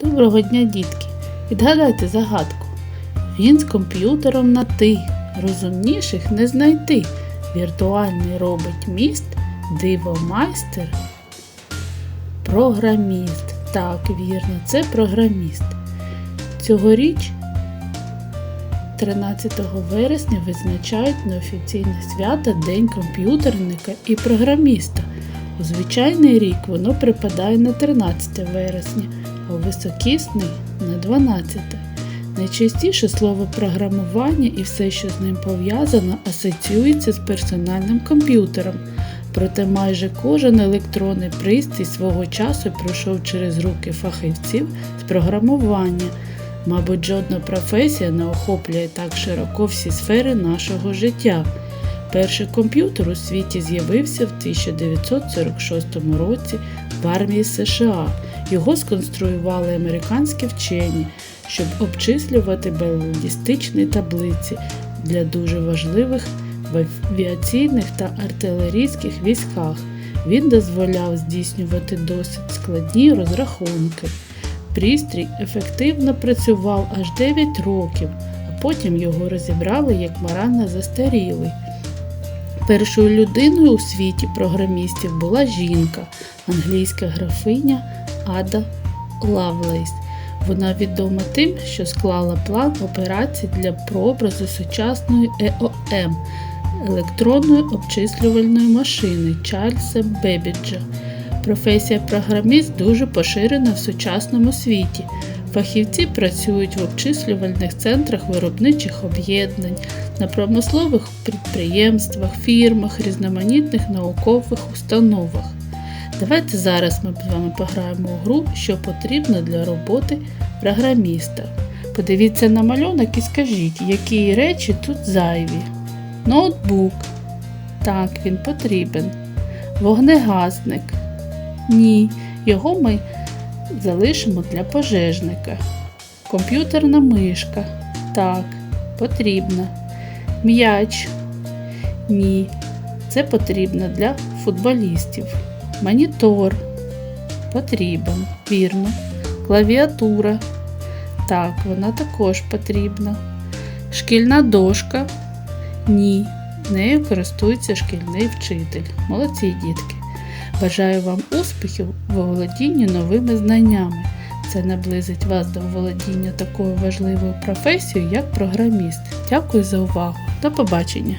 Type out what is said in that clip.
Доброго дня, дітки! Відгадайте загадку. Він з комп'ютером на ти. Розумніших не знайти. Віртуальний робить міст, дивомайстер, програміст. Так, вірно, це програміст. Цьогоріч 13 вересня визначають неофіційне свято День комп'ютерника і програміста. У звичайний рік воно припадає на 13 вересня, високісний на 12. Найчастіше слово програмування і все, що з ним пов'язано, асоціюється з персональним комп'ютером. Проте майже кожен електронний пристрій свого часу пройшов через руки фахівців з програмування. Мабуть, жодна професія не охоплює так широко всі сфери нашого життя. Перший комп'ютер у світі з'явився в 1946 році в армії США. Його сконструювали американські вчені, щоб обчислювати балістичні таблиці для дуже важливих в авіаційних та артилерійських військах. Він дозволяв здійснювати досить складні розрахунки. Пристрій ефективно працював аж 9 років, а потім його розібрали як морально застарілий. Першою людиною у світі програмістів була жінка, англійська графиня Ада Лавлейс. Вона відома тим, що склала план операцій для прообразу сучасної ЕОМ електронної обчислювальної машини Чарльза Бебіджа. Професія програміст дуже поширена в сучасному світі. Фахівці працюють в обчислювальних центрах виробничих об'єднань, на промислових підприємствах, фірмах, різноманітних наукових установах. Давайте зараз ми з вами пограємо у гру, що потрібно для роботи програміста. Подивіться на малюнок і скажіть, які речі тут зайві. Ноутбук. Так, він потрібен. Вогнегасник. Ні, його ми залишимо для пожежника. Комп'ютерна мишка. Так, потрібна. М'яч. Ні. Це потрібно для футболістів. Монітор. Потрібен. Вірно. Клавіатура. Так, вона також потрібна. Шкільна дошка. Ні. Нею користується шкільний вчитель. Молодці дітки. Бажаю вам успіхів в володінні новими знаннями. Це наблизить вас до володіння такою важливою професією, як програміст. Дякую за увагу. До побачення!